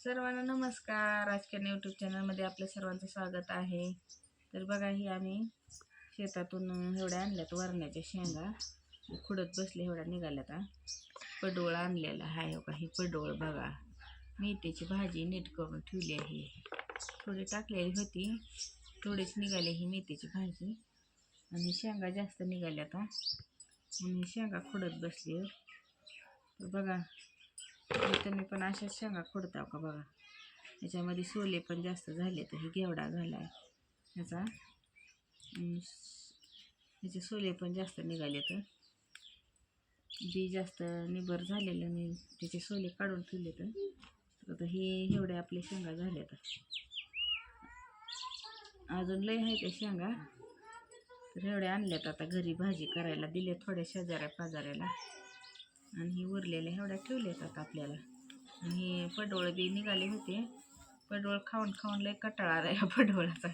सर्वांना नमस्कार. राजकीय यूट्यूब चॅनलमध्ये आपल्या सर्वांचं स्वागत आहे. तर बघा ही आम्ही शेतातून एवढ्या आणल्यात वरण्याच्या शेंगा. खुडत बसले एवढ्या निघाल्यात पडोळ पडवळ आणलेला आहे हो का ही पडवळ बघा. मेथीची भाजी नीट करून ठेवली आहे. थोडी टाकलेली होती थोडीच निघाली ही मेथीची भाजी. आणि शेंगा जास्त निघाल्यात आता म्हणून शेंगा खुडत बसली. तर बघा तुम्ही पण अशाच शेंगा खोडताव का बघा? ह्याच्यामध्ये सोले पण जास्त झाले तर हे घेवडा झाला आहे ह्याचा ह्याचे सोले पण जास्त निघाले तर बी जास्त निबर झालेलं नाही. त्याचे सोले काढून ठेवले तर तर आता हे एवढे आपले शेंगा झाले तर अजून लय आहे त्या शेंगा. तर एवढ्या आणल्यात आता घरी भाजी करायला दिले थोड्या शेजाऱ्या पाजाऱ्याला आणि हे उरलेल्या एवढ्या ठेवल्यात जातात आपल्याला. आणि हे पडवळ बी निघाले होते. पडवळ खाऊन खाऊन लय कटाळा आला या पडवळाचा.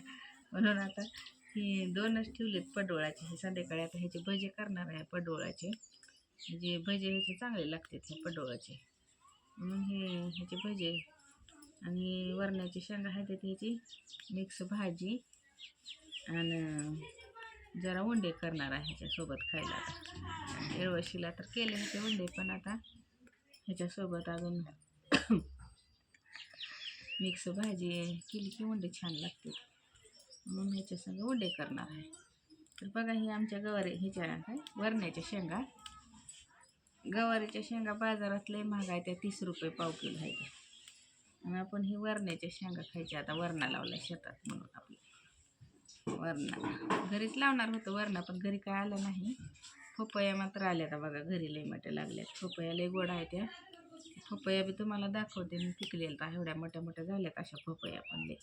म्हणून आता हे दोनच ठेवलेत पडवळाचे. हे संध्याकाळी आता ह्याचे भजे करणार आहे पडवळाचे. म्हणजे भजे ह्याचे चांगले लागतात हे पडवळाचे. म्हणून हे ह्याचे भजे आणि वरण्याची शेंगा आहेत ह्याची मिक्स भाजी आणि जरा उंडे करणार आहे ह्याच्यासोबत खायला. आता येळवशीला तर केले होते उंडे पण आता ह्याच्यासोबत अजून मिक्स भाजी केली की उंडे छान लागते म्हणून ह्याच्या संग उंडे करणार आहे. तर बघा हे आमच्या गवारी ह्याच्या काय वरण्याच्या शेंगा. गवारीच्या शेंगा बाजारात लय महाग आहे त्या तीस रुपये पाव किलो आहे त्या आणि आपण ही वरण्याच्या शेंगा खायच्या आता वरणा लावल्या शेतात म्हणून आपल्या वरणा घरीच लावणार होतं वरणा पण घरी काय आलं नाही. पपया मात्र आल्या आता बघा घरी लई मोठ्या लागल्यात. पपया लई गोड आहे त्या पपया बी तुम्हाला दाखवते मी पिकलेल्या एवढ्या मोठ्या मोठ्या झाल्यात अशा पपया पण लई.